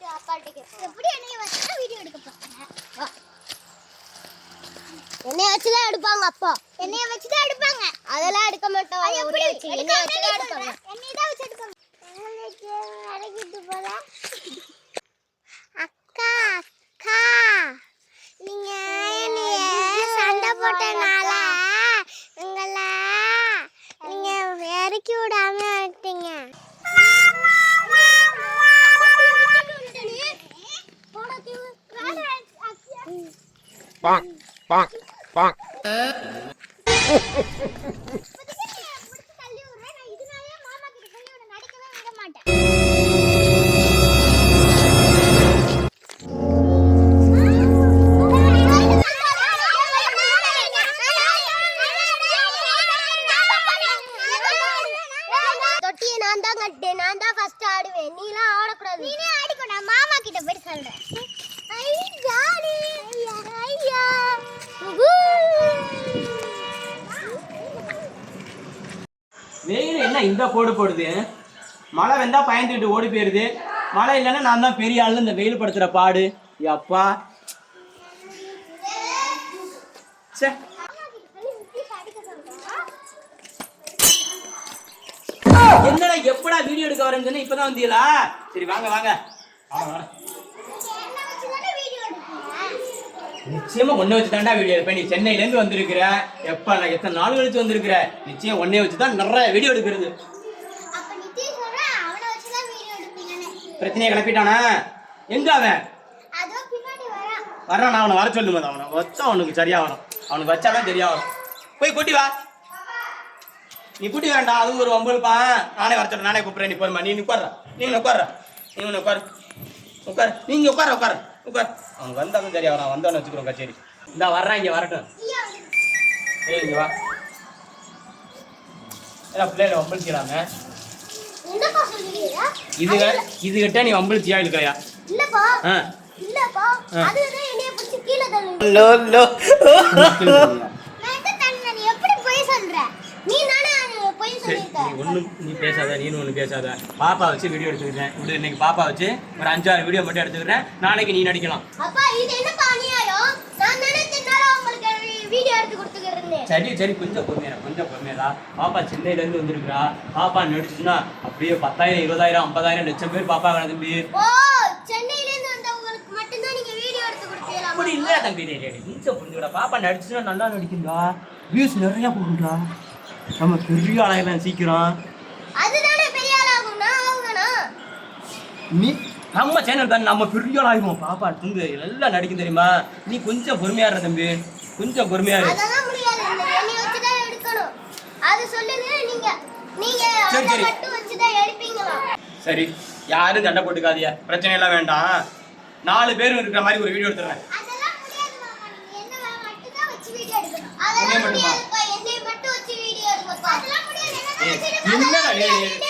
என்னைய வச்சு தான் வீடியோ எடுக்க போறாங்க என்னைய வச்சு தான் எடுப்பாங்க அப்பா என்னைய வச்சு தான் எடுப்பாங்க அதெல்லாம் எடுக்க மாட்டோம். எப்படி? என்னைய வச்சு தான் எடுப்பாங்க. என்னைய தான் வச்சு எடுப்பாங்க. அடக்கிட்டு போல அக்கா அக்கா நீங்க என்னைய சண்டை போட்டனால உங்களை நீங்க இறக்கி விடாம விட்டீங்க bonk, bonk, bonk. நான் தான் கட்டேன் நான் தான் ஃபர்ஸ்ட் ஆடுவேன். நீலாம் ஆடக்கூடாது. நீனே ஆடிக்கோ. நான் மாமா கிட்ட போய் சொல்றேன். ஐ ஜாலி ஐயா வெயில் என்ன இந்த போடு போடுது? மழை வந்தா பயந்துட்டு ஓடி போயிருது. மழை இல்லைன்னா நான் தான் பெரிய ஆளு இந்த வெயில் படுத்துற பாடு. அப்பா சே என்னடா எப்படா வீடியோ எடுக்க வரேன்னு சொன்ன இப்பதான் வந்தீங்களா? சரி வாங்க வாங்க. நிச்சயமா ஒன்னே வச்சு தாண்டா வீடியோ எடுப்பேன். நீ சென்னையில இருந்து வந்திருக்கிற. எப்ப நான் எத்தனை நாள் கழிச்சு வந்திருக்கிற? நிச்சயம் ஒன்னே வச்சு தான் நிறைய வீடியோ எடுக்கிறது. பிரச்சனையை கிளப்பிட்டானா? எங்க அவன்? வர்றான் நான் அவனை வர சொல்லுமா அவனை வச்சா அவனுக்கு சரியா வரும். அவனுக்கு வச்சாதான் சரியா வரும். போய் கூட்டி வா. நீ கூட்டி வேண்டாம் அது ஒரு ஒம்பதுப்பா நானே வர சொல்றேன் நானே கூப்பிடுறேன். நீ போருமா நீ உட்கார்ற. நீ உட்கார்ற. நீ உட்கார். உட்கார். நீங்க உட்கார உட்கார. உட்கார். அவனுக்கு வந்தாலும் சரியா வரும் வந்தவன வச்சுக்கிறோம் கச்சேரி. இந்தா வர்றான் இங்க வரட்டும். ஏய் இங்க வா. ஏடா பிள்ளைல வம்பிழுச்சிக்கிறாங்க. இது இதுகிட்ட நீ வம்பிழுச்சியா இருக்கிறையா இல்லப்பா ஆ இல்லப்பா அதுதான் என்னைய பிடிச்சி கீழே தள்ளு லோ லோ நான் எங்க தள்ளன நீ எப்படி போய் சொல்ற நீ தானே போய் சரி சொல்லிருக்க நீ ஒன்றும் நீ பேசாத நீனும் ஒன்றும் பேசாத. பாப்பா வச்சு வீடியோ எடுத்துக்கிறேன் இப்படி இன்னைக்கு பாப்பா வச்சு ஒரு அஞ்சாறு வீடியோ மட்டும் எடுத்துக்கிறேன் நாளைக்கு நீ நடிக்கலாம். நான் சரி சரி கொஞ்சம் பொறுமையா கொஞ்சம் பொறுமையா பாப்பா சென்னையில இருந்து வந்திருக்கிறா. பாப்பா நடிச்சுன்னா அப்படியே பத்தாயிரம் இருபதாயிரம் ஐம்பதாயிரம் லட்சம் பேர் பாப்பா தம்பி. அப்படி இல்ல தம்பி கொஞ்சம் புரிஞ்சுக்கடா. பாப்பா நடிச்சுன்னா நல்லா நடிக்கும்டா. வியூஸ் நிறைய போகும்டா நம்ம பெரிய ஆளாயிரம் சீக்கிரம். அதுதானே பெரிய நீ நம்ம சேனல் தான் நம்ம பெரிய ஆளாகும்? பாப்பா துண்டு நல்லா நடிக்கும் தெரியுமா? நீ கொஞ்சம் பொறுமையா இரு தம்பி. கொஞ்சம் பொறுமையா இரு. அதெல்லாம் முடியாது. இந்த என்னை வச்சு தான் எடுக்கணும். அது சொல்லுங்க நீங்க நீங்க சரி, சரி. மட்டும் வச்சு தான் எடுப்பீங்களா? சரி யாரும் சண்டை போட்டுக்காதீங்க. பிரச்சனை எல்லாம் வேண்டாம். நாலு பேர் இருக்கிற மாதிரி ஒரு வீடியோ எடுத்துறேன் அதெல்லாம் முடியாது மாமா. நீங்க என்ன மட்டும் தான் வச்சு வீடியோ எடுக்கணும். என்னைய அதெல்லாம் மட்டுமா? முடியாதுப்பா என்னை மட்டும் வச்சு வீடியோ எடுங்கப்பா அதெல்லாம் முடியாது என்ன ஏய், வச்சு என்னடா